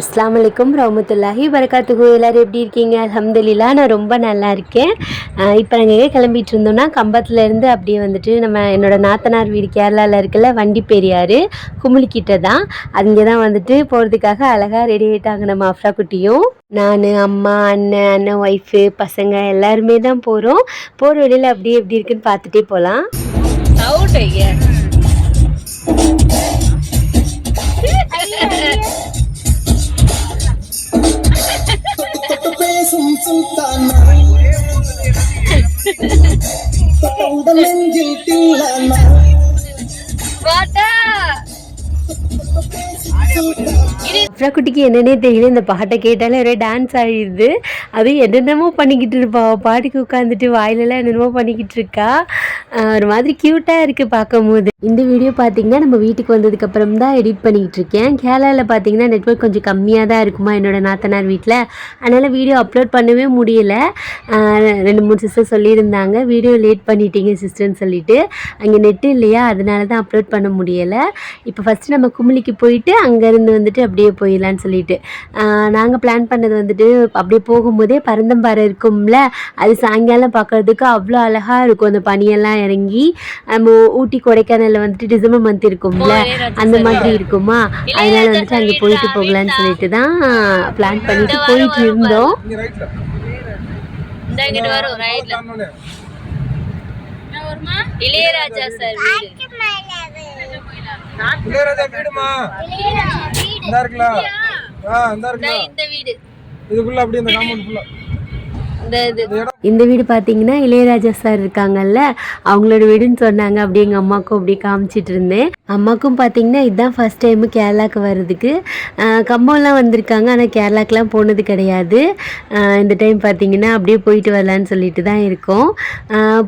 அஸ்ஸலாமு அலைக்கும் ரஹமத்துல்லாஹி வரகாத்துகு எல்லோரும் எப்படி இருக்கீங்க? அல்ஹம்துலில்லா நான் ரொம்ப நல்லா இருக்கேன். இப்போ நாங்கள் எங்கே கிளம்பிட்டு இருந்தோம்னா கம்பத்துல இருந்து அப்படியே வந்துட்டு நம்ம என்னோட நாத்தனார் வீடு கேரளாவில் இருக்குல்ல வண்டி பெரியார் குமுளிக்கிட்ட தான். அங்கே தான் வந்துட்டு போகிறதுக்காக அழகாக ரெடி ஆகிட்டாங்க நம்ம அஃப்ரா குட்டியும். நான் அம்மா அண்ணன் அண்ணன் ஒய்ஃபு பசங்க எல்லாருமே தான் போகிறோம் போகிற வழியில் அப்படியே எப்படி இருக்குன்னு பார்த்துட்டே போகலாம் ஐயா. சுல்தானா உடல் நெஞ்சில் தில்லானா பாட்டா அஃப்ரா குட்டிக்கு என்னன்னே தெரியல இந்த பாட்டை கேட்டாலே ஒரே டான்ஸ் ஆகிடுது அது என்னென்னமோ பண்ணிக்கிட்டு இருப்பா. பாட்டுக்கு உட்காந்துட்டு வாயிலெல்லாம் என்னென்னமோ பண்ணிக்கிட்டு இருக்கா. ஒரு மாதிரி க்யூட்டாக இருக்குது பார்க்கும்போது. இந்த வீடியோ பார்த்தீங்கன்னா நம்ம வீட்டுக்கு வந்ததுக்கப்புறம் தான் எடிட் பண்ணிக்கிட்டு இருக்கேன். கேரளாவில் பார்த்தீங்கன்னா நெட்ஒர்க் கொஞ்சம் கம்மியாக தான் இருக்குமா என்னோடய நாத்தனார் வீட்டில் அதனால் வீடியோ அப்லோட் பண்ணவே முடியல. ரெண்டு மூணு சிஸ்டர் சொல்லியிருந்தாங்க. வீடியோ லேட் பண்ணிட்டீங்க சிஸ்டர்னு சொல்லிட்டு. அங்கே நெட்டு இல்லையா அதனால தான் அப்லோட் பண்ண முடியலை. இப்போ ஃபஸ்ட்டு நம்ம குமிளிக்கு போயிட்டு அங்கேருந்து வந்துட்டு அப்படியே போயிடலான்னு சொல்லிட்டு. நாங்கள் பிளான் பண்ணது வந்துட்டு அப்படியே போகும்போதே பரந்தம்பாறை இருக்கும்ல அது சாயங்காலம் பார்க்கறதுக்கு அவ்வளோ அழகாக இருக்கும். அந்த பனியெல்லாம் இறங்கி நம்ம ஊட்டி கொடைக்கானலில் வந்துட்டு டிசம்பர் மந்த் இருக்கும்ல அந்த மாதிரி இருக்குமா? அதனால வந்துட்டு அங்கே போயிட்டு போகலான்னு சொல்லிட்டு தான் பிளான் பண்ணிட்டு போயிட்டு இருந்தோம். இளையராஜா சார் இளையராஜா வீடுமா? இந்த இருக்குல்ல ஆ இந்த இருக்குல்ல இந்த வீடு. இதுக்குள்ள அப்படியே இந்த காம்பவுண்ட் ஃபுல்லா இந்த இது. இந்த வீடு பார்த்தீங்கன்னா இளையராஜா சார் இருக்காங்கல்ல அவங்களோட வீடுன்னு சொன்னாங்க. அப்படியே எங்கள் அம்மாவுக்கும் அப்படியே காமிச்சிட்டு இருந்தேன். அம்மாவுக்கும் பார்த்தீங்கன்னா இதுதான் ஃபர்ஸ்ட் டைமு கேரளாக்கு வர்றதுக்கு. கம்பம்லாம் வந்திருக்காங்க ஆனால் கேரளாக்கெலாம் போனது கிடையாது. இந்த டைம் பார்த்தீங்கன்னா அப்படியே போயிட்டு வரலான்னு சொல்லிட்டு தான் இருக்கோம்.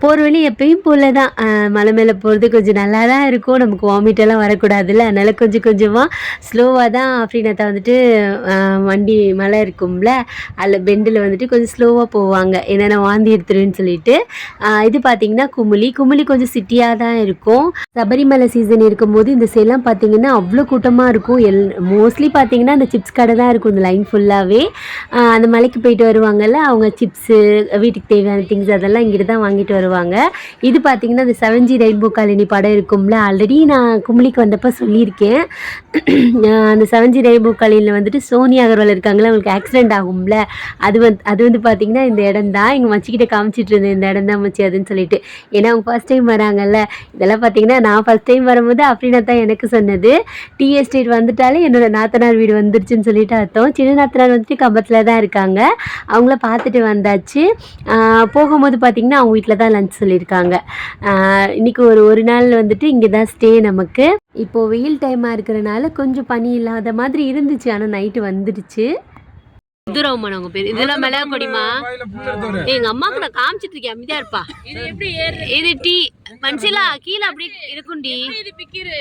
போகிற வழி எப்பயும் போல தான் மலை மேலே போகிறது கொஞ்சம் நல்லா தான் இருக்கும். நமக்கு வாமிட்டெல்லாம் வரக்கூடாதுல்ல. அதனால் கொஞ்சம் கொஞ்சமாக ஸ்லோவாக தான் ஃப்ரீனத்தை வந்துட்டு வண்டி மலை இருக்கும்ல அதில் பெண்டில் வந்துட்டு கொஞ்சம் ஸ்லோவாக போவாங்க. ஏன்னா நான் வாந்தி எடுத்துருன்னு சொல்லிட்டு. இது பார்த்தீங்கன்னா குமுளி குமுளி கொஞ்சம் சிட்டியாக தான் இருக்கும். சபரிமலை சீசன் இருக்கும்போது இந்த சைட்லாம் பார்த்தீங்கன்னா அவ்வளோ கூட்டமாக இருக்கும். எல் மோஸ்ட்லி பார்த்தீங்கன்னா அந்த சிப்ஸ் கடை தான் இருக்கும். இந்த லைன் ஃபுல்லாகவே அந்த மலைக்கு போயிட்டு வருவாங்கல்ல அவங்க சிப்ஸு வீட்டுக்கு தேவையான திங்ஸ் அதெல்லாம் இங்கிட்டு தான் வாங்கிட்டு வருவாங்க. இது பார்த்தீங்கன்னா இந்த செவன்ஜி ரெயின்போ காலனி படம் இருக்கும்ல ஆல்ரெடி நான் குமுளிக்கு வந்தப்போ சொல்லியிருக்கேன். அந்த செவன்ஜி ரெயின்போ காலனியில் வந்துட்டு சோனியா அகர்வால் இருக்காங்களே அவங்களுக்கு ஆக்சிடென்ட் ஆகும்ல. அது வந்து அது வந்து பார்த்தீங்கன்னா இந்த இடம் தான். எங்கள் மச்சிக்கிட்ட காமிச்சிட்டு இருந்தேன். இந்த இடம் தான் மச்சி அதுன்னு சொல்லிட்டு. ஏன்னா அவங்க ஃபர்ஸ்ட் டைம் வராங்கல்ல. இதெல்லாம் பார்த்தீங்கன்னா நான் ஃபர்ஸ்ட் டைம் வரும்போது அப்படின்னா தான் எனக்கு சொன்னது. டி எஸ்டேட் வந்துட்டாலே என்னோட நாத்தனார் வீடு வந்துருச்சுன்னு சொல்லிட்டு அர்த்தம். சின்ன நாத்தனார் வந்துட்டு கம்பத்தில் தான் இருக்காங்க. அவங்கள பார்த்துட்டு வந்தாச்சு. போகும்போது பார்த்தீங்கன்னா அவங்க வீட்டில் தான் லஞ்ச் சொல்லியிருக்காங்க இன்றைக்கி ஒரு ஒரு நாள் வந்துட்டு இங்கே தான் ஸ்டே நமக்கு. இப்போது வெயில் டைமாக இருக்கிறனால கொஞ்சம் பனி இல்லாத மாதிரி இருந்துச்சு. ஆனால் நைட்டு வந்துடுச்சு. இதுரவுமா உங்க பேர். இதெல்லாம் மிளகா கொடிமா எங்க அம்மாக்கு நான் காமிச்சிட்டு இருக்கேன் அமைதியா இருப்பா. இது எப்படி ஏறு இது டீ மனுஷலா கீழே அப்படி இருக்கும்டி இது பிக்கிரு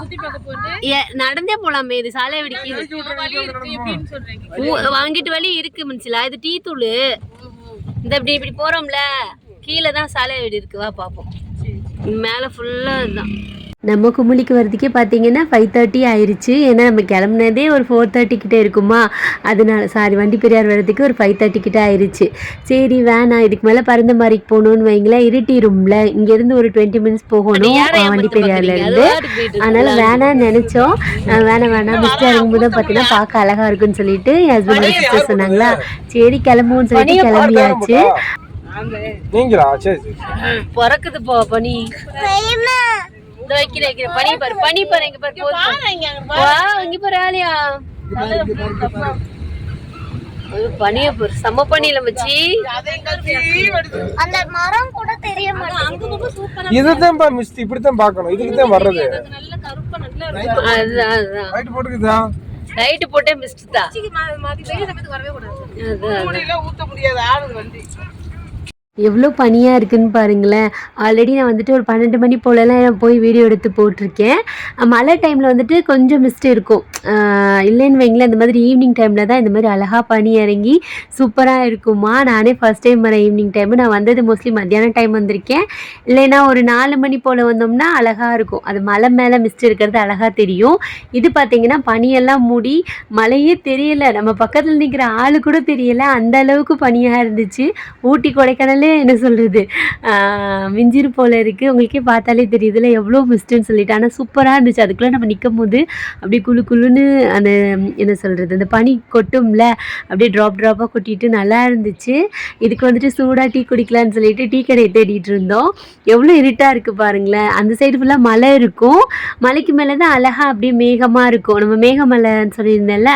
சுத்தி பார்க்க போறது ஏ, நடந்தே போலாமே இது சாலை ஊ- வாங்கிட்டு வழி இருக்கு மனுஷலா இது டீ தூள். இந்த இப்படி இப்படி போறோம்ல கீழே தான் சாலை வீடு இருக்கு. வா பாப்போம். மேலே ஃபுல்லாக இதுதான். நம்ம குமுளிக்கு வரதுக்கே பார்த்தீங்கன்னா ஃபைவ் தேர்ட்டி ஆயிருச்சு. ஏன்னா நம்ம கிளம்புனதே ஒரு ஃபோர் தேர்ட்டி கிட்டே இருக்குமா? அதனால சாரி வண்டி பெரியார் வர்றதுக்கு ஒரு ஃபைவ் தேர்ட்டி கிட்ட ஆயிருச்சு. சரி வேணாம் இதுக்கு மேலே பறந்த மாதிரிக்கு போகணும்னு வைங்களேன். இருட்டிரும்ல இங்கேருந்து ஒரு டுவெண்ட்டி மினிட்ஸ் போகணும். வண்டி பெரியார்ல இருந்து. அதனால வேணாம்னு நினைச்சோம். வேணாம் வேணாம். மிஸ்டர் இறங்கும்போது தான் பார்த்தீங்கன்னா பார்க்க அழகா இருக்குன்னு சொல்லிட்டு என் ஹஸ்பண்ட் சிஸ்டர் சொன்னாங்களா? சரி கிளம்புவோம்னு சொல்லிட்டு கிளம்பியாச்சு. நீங்களா? சரி சரி பிறக்குது போ பனி. இந்த வைக்கிற வைக்கிற பனி பாரு பனி பாரு இங்க பாரு. வா இங்க பாரு ஆலியா. பனிய பாரு செம்ம பனியில மச்சி. அந்த மரம் கூட தெரிய மாட்டேங்குது. இதுதான் பா மிஸ்ட் இப்படித்தான் பார்க்கணும். இதுக்கு தான் வர்றது. நல்ல கருப்பா நல்லா அதுதான் அதுதான் ரைட் போட்டுக்குதா? லைட்டு போட்டே மிஸ்ட் தான். மாத்தி வரவே கூடாது. ஊத்த முடியாது ஆடுது வண்டி. எவ்வளோ பனியாக இருக்குன்னு பாருங்களேன். ஆல்ரெடி நான் வந்துட்டு ஒரு பன்னெண்டு மணி போலலாம் போய் வீடியோ எடுத்து போட்டிருக்கேன். மழை டைமில் வந்துட்டு கொஞ்சம் மிஸ்ட் இருக்கும். இல்லைன்னு வைங்களேன் இந்த மாதிரி ஈவினிங் டைமில் தான் இந்த மாதிரி அழகாக பனி இறங்கி சூப்பராக இருக்குமா? நானே ஃபஸ்ட் டைம் வரேன் ஈவினிங் டைமு நான் வந்தது மோஸ்ட்லி மத்தியானம் டைம் வந்திருக்கேன். இல்லைன்னா ஒரு நாலு மணி போல் வந்தோம்னா அழகாக இருக்கும். அது மலை மேலே மிஸ்ட் இருக்கிறது அழகாக தெரியும். இது பார்த்திங்கன்னா பனியெல்லாம் மூடி மழையே தெரியலை. நம்ம பக்கத்தில் நிற்கிற ஆளு கூட தெரியலை. அந்த அளவுக்கு பனியாக இருந்துச்சு. ஊட்டி கொடைக்கானல் என்ன சொல்கிறது மிஞ்சிரு போல் இருக்குது உங்களுக்கே பார்த்தாலே தெரியுதுல எவ்வளோ மிஸ்ட்டுன்னு சொல்லிட்டு. ஆனால் சூப்பராக இருந்துச்சு. அதுக்குள்ளே நம்ம நிற்கும் போது அப்படியே குளு குளுன்னு அந்த என்ன சொல்கிறது அந்த பனி கொட்டும்ல? அப்படியே ட்ராப் ட்ராப்பாக கொட்டிட்டு நல்லா இருந்துச்சு. இதுக்கு வந்துட்டு சூடாக டீ குடிக்கலான்னு சொல்லிட்டு டீ கடையை தேடிட்டு இருந்தோம். எவ்வளோ இருட்டாக இருக்குது பாருங்களேன். அந்த சைடு ஃபுல்லாக மலை இருக்கும். மலைக்கு மேலே தான் அழகாக அப்படியே மேகமாக இருக்கும். நம்ம மேகமலைன்னு சொல்லியிருந்தேன்ல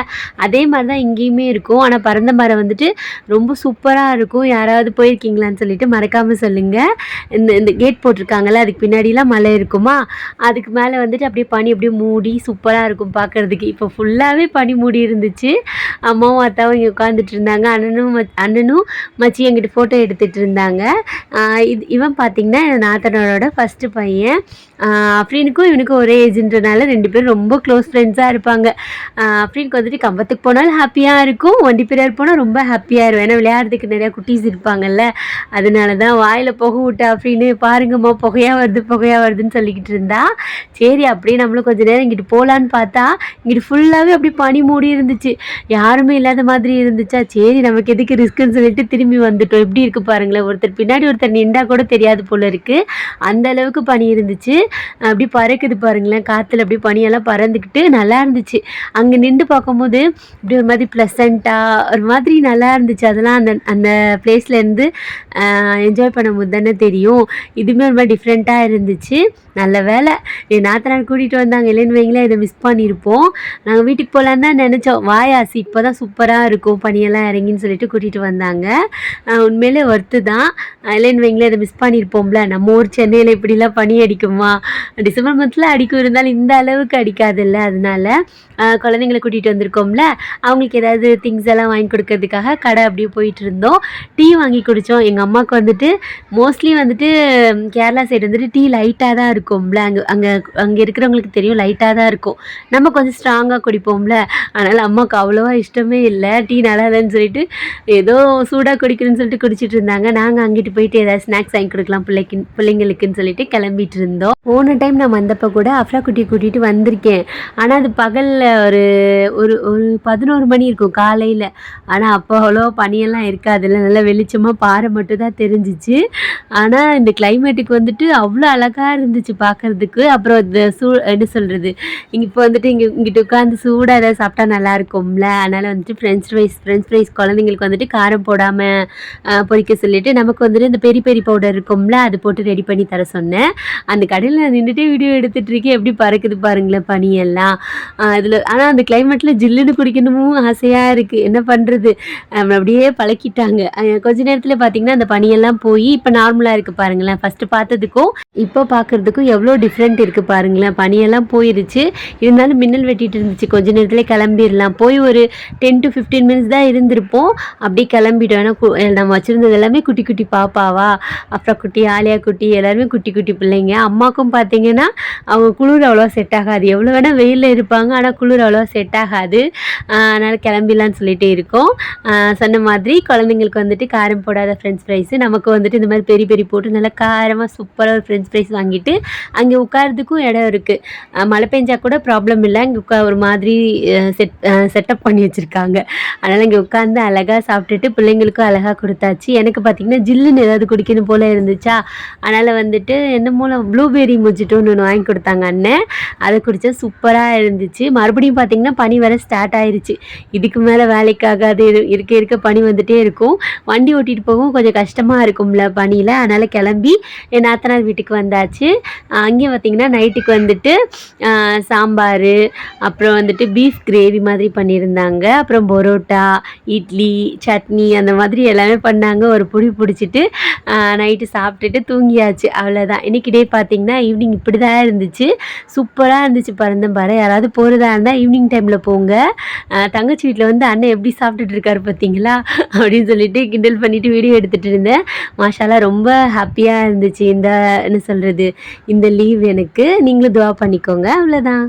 அதே மாதிரி தான் இங்கேயுமே இருக்கும். ஆனால் பரந்த மரம் வந்துட்டு ரொம்ப சூப்பராக இருக்கும். யாராவது போயிருக்கீங்களான்னு சொல்லிட்டு மறக்காமல் சொல்லுங்கள் இந்த இந்த கேட் போட்டிருக்காங்கல்ல அதுக்கு பின்னாடிலாம் மலை இருக்குமா? அதுக்கு மேலே வந்துட்டு அப்படியே பனி அப்படியே மூடி சூப்பராக இருக்கும் பார்க்குறதுக்கு. இப்போ ஃபுல்லாகவே பனி மூடி இருந்துச்சு. அம்மாவும் அத்தாவும் இங்கே உட்காந்துட்டு இருந்தாங்க. அண்ணனும் அண்ணனும் மச்சி எங்கிட்ட ஃபோட்டோ எடுத்துகிட்டு இருந்தாங்க. இது இவன் பார்த்தீங்கன்னா என் ஃபஸ்ட்டு பையன். ஆஹ் அஃப்ரீனுக்கும் இவனுக்கும் ஒரே ஏஜ்ன்றனால ரெண்டு பேரும் ரொம்ப க்ளோஸ் ஃப்ரெண்ட்ஸாக இருப்பாங்க. அப்ரீனுக்கு அஃப்ரீனுக்கு வந்துட்டு கம்பத்துக்கு போனாலும் ஹாப்பியாக இருக்கும். ஒண்டி பிரியார் போனால் ரொம்ப ஹாப்பியாக இருக்கும். ஏன்னா விளையாடுறதுக்கு நிறையா குட்டீஸ் இருப்பாங்கல்ல. அதனால தான் வாயில் புகை விட்டா அப்படின்னு பாருங்கம்மா புகையாக வருது புகையாக வருதுன்னு சொல்லிக்கிட்டு இருந்தா. சரி அப்படியே நம்மளும் கொஞ்ச நேரம் இங்கிட்டு போகலான்னு பார்த்தா இங்கிட்டு ஃபுல்லாகவே அப்படி பனி மூடி இருந்துச்சு. யாருமே இல்லாத மாதிரி இருந்துச்சா? சரி நமக்கு எதுக்கு ரிஸ்க்குன்னு சொல்லிட்டு திரும்பி வந்துட்டோம். எப்படி இருக்கு பாருங்களேன் ஒருத்தர் பின்னாடி ஒருத்தர் நின்றா கூட தெரியாது போல இருக்குது அந்த அளவுக்கு பனி இருந்துச்சு. அப்படி பறக்குது பாருங்களேன் காற்றுல அப்படியே பனியெல்லாம் பறந்துக்கிட்டு நல்லா இருந்துச்சு. அங்கே நின்று பார்க்கும்போது இப்படி ஒரு மாதிரி ப்ளசண்ட்டாக ஒரு மாதிரி நல்லா இருந்துச்சு. அதெல்லாம் அந்த அந்த பிளேஸ்லேருந்து என்ஜாய் பண்ணும்போது தானே தெரியும். இதுவுமே ரொம்ப டிஃப்ரெண்ட்டாக இருந்துச்சு. நல்ல வேலை. என் நாத்தனார் கூட்டிகிட்டு வந்தாங்க. இல்லைன்னு வைங்களேன் இதை மிஸ் பண்ணியிருப்போம் நாங்கள் வீட்டுக்கு போகலான்னு தான் நினச்சோம். வாயாசி இப்போ தான் சூப்பராக இருக்கும். பனியெல்லாம் இறங்கின்னு சொல்லிட்டு கூட்டிகிட்டு வந்தாங்க. உண்மையிலே ஒர்த்து தான். இல்லைன்னு வைங்களேன் இதை மிஸ் பண்ணியிருப்போம்ல நம்ம ஊர் சென்னையில் இப்படிலாம் பனி அடிக்குமா? டிசம்பர் மந்தில் அடிக்கும். இருந்தாலும் இந்த அளவுக்கு அடிக்காதுல்ல அதனால. குழந்தைங்களை கூட்டிகிட்டு வந்திருக்கோம்ல. அவங்களுக்கு ஏதாவது திங்ஸ் எல்லாம் வாங்கி கொடுக்கறதுக்காக கடை அப்படியே போயிட்டு இருந்தோம். டீ வாங்கி குடித்தோம் எங்கள் அம்மாவுக்கு வந்துட்டு மோஸ்ட்லி வந்துட்டு கேரளா சைடு வந்துட்டு டீ லைட்டாக தான் இருக்கும்ல அங்கே அங்கே அங்கே இருக்கிறவங்களுக்கு தெரியும் லைட்டாக தான் இருக்கும். நம்ம கொஞ்சம் ஸ்ட்ராங்காக குடிப்போம்ல. அதனால் அம்மாவுக்கு அவ்வளோவா இஷ்டமே இல்லை. டீ நல்லா இல்லைன்னு சொல்லிட்டு ஏதோ சூடாக குடிக்கணும்னு சொல்லிட்டு குடிச்சிட்டு இருந்தாங்க. நாங்கள் அங்கிட்டு போயிட்டு ஏதாவது ஸ்நாக்ஸ் வாங்கி கொடுக்கலாம் பிள்ளைக்கு பிள்ளைங்களுக்குன்னு சொல்லிட்டு கிளம்பிட்டு இருந்தோம். போன டைம் நான் வந்தப்போ கூட அஃப்ரா குட்டியை கூட்டிகிட்டு வந்திருக்கேன். ஆனால் அது பகலில் ஒரு ஒரு ஒரு பதினோரு மணி இருக்கும் காலையில். ஆனால் அப்போ அவ்வளோ பனியெல்லாம் இருக்காதுல்ல நல்லா வெளிச்சமாக பாறை மட்டும் தான் தெரிஞ்சிச்சு. ஆனால் இந்த கிளைமேட்டுக்கு வந்துட்டு அவ்வளோ அழகாக இருந்துச்சு பார்க்கறதுக்கு அப்புறம் இந்த சூ என்ன சொல்கிறது இங்கே இப்போ வந்துட்டு இங்கே இங்கிட்டு உட்காந்து சூடாக ஏதாவது சாப்பிட்டா நல்லா இருக்கும்ல. அதனால் வந்துட்டு ஃப்ரெஞ்ச் ஃப்ரைஸ் ஃப்ரெஞ்ச் ஃப்ரைஸ் குழந்தைங்களுக்கு வந்துட்டு காரம் போடாமல் பொறிக்க சொல்லிட்டு நமக்கு வந்துட்டு இந்த பெரி பெரி பவுடர் இருக்கும்ல அது போட்டு ரெடி பண்ணி தர சொன்னேன். அந்த கடையில் நான் நின்றுட்டு வீடியோ எடுத்துகிட்ருக்கேன் எப்படி பறக்குது பாருங்களேன் பனியெல்லாம். அதில் ஆனால் அந்த கிளைமேட்டில் ஜில்லுன்னு குடிக்கணுமும் ஆசையாக இருக்குது என்ன பண்ணுறது அப்படியே பழக்கிட்டாங்க. கொஞ்ச நேரத்தில் பார்த்தீங்கன்னா அந்த பனியெல்லாம் போய் இப்போ நார்மலாக இருக்குது பாருங்களேன். ஃபஸ்ட்டு பார்த்ததுக்கும் இப்போ பார்க்குறதுக்கும் எவ்வளோ டிஃப்ரெண்ட் இருக்குது பாருங்களேன். பனியெல்லாம் போயிருச்சு. இருந்தாலும் மின்னல் வெட்டிட்டு இருந்துச்சு. கொஞ்ச நேரத்தில் கிளம்பிடலாம். போய் ஒரு டென் டு ஃபிஃப்டீன் மினிட்ஸ் தான் இருந்திருப்போம். அப்படியே கிளம்பிட்டோம். ஏன்னா நம்ம வச்சுருந்தது எல்லாமே குட்டி குட்டி பாப்பாவா அப்புறம் குட்டி ஆலியா குட்டி எல்லாருமே குட்டி குட்டி பிள்ளைங்க. அம்மாக்கும் பார்த்தீங்கன்னா அவங்க குளிர் அவ்வளோவா செட் ஆகாது. எவ்வளோ வேணால் வெயிலில் இருப்பாங்க. ஆனால் குளிர் அவ்வளோவா செட் ஆகாது. அதனால் கிளம்பிடலான்னு சொல்லிட்டு இருக்கோம். சொன்ன மாதிரி குழந்தைங்களுக்கு வந்துட்டு காரம் போடாத ஃப்ரெண்ட்ஸ் ஃப்ரைஸு நமக்கு வந்துட்டு இந்த மாதிரி பெரிய பெரிய போட்டு நல்லா காரமாக சூப்பராக ஒரு ஃப்ரெஞ்ச் ஃப்ரைஸ் வாங்கிட்டு அங்கே உட்காரதுக்கும் இடம் இருக்குது மழை பெஞ்சா கூட ப்ராப்ளம் இல்லை. அங்கே உட்கா ஒரு மாதிரி செட் செட்டப் பண்ணி வச்சுருக்காங்க. அதனால் இங்கே உட்காந்து அழகாக சாப்பிட்டுட்டு பிள்ளைங்களுக்கும் அழகாக கொடுத்தாச்சு. எனக்கு பார்த்திங்கன்னா ஜில்லுன்னு ஏதாவது குடிக்கணும் போல் இருந்துச்சா? அதனால் வந்துட்டு என்ன மூலம் ப்ளூபெரி முஜிட்டோன்னு ஒன்று வாங்கி கொடுத்தாங்க அண்ணன் அதை குடித்தா சூப்பராக இருந்துச்சு. மறுபடியும் பார்த்திங்கன்னா பனி வர ஸ்டார்ட் ஆயிடுச்சு இதுக்கு மேலே வேலைக்காகாது இருக்க இருக்க பனி வந்துகிட்டே இருக்கும். வண்டி ஓட்டிகிட்டு போகவும் கொஞ்சம் கஷ்டமாக இருக்கும்ல பனியில். அதனால் கிளம்பி என் நாத்தனார் வீட்டுக்கு வந்தாச்சு. அங்கேயும் பார்த்திங்கன்னா நைட்டுக்கு வந்துட்டு சாம்பார் அப்புறம் வந்துட்டு பீஃப் கிரேவி மாதிரி பண்ணியிருந்தாங்க. அப்புறம் பரோட்டா இட்லி சட்னி அந்த மாதிரி எல்லாமே பண்ணாங்க. ஒரு புடி பிடிச்சிட்டு நைட்டு சாப்பிட்டுட்டு தூங்கியாச்சு. அவ்வளோதான் இன்னைக்கு டே பார்த்தீங்கன்னா ஈவினிங் இப்படி தான் இருந்துச்சு. சூப்பராக இருந்துச்சு. பரந்தம்பாறை யாராவது போகிறதா இருந்தால் ஈவினிங் டைமில் போங்க. தங்கச்சி வீட்டில் வந்து அண்ணன் எப்படி சாப்பிட்டுட்டு இருக்காரு பார்த்தீங்களா அப்படின்னு சொல்லிட்டு கிண்டல் பண்ணிவிட்டு வீடியோ எடுத்துகிட்டு இருந்தேன் மாஷாலா ரொம்ப ஹாப்பியாக இருந்துச்சு. இந்த என்ன சொல்கிறது இந்த லீவ் எனக்கு. நீங்களும் துவா பண்ணிக்கோங்க. அவ்வளோதான்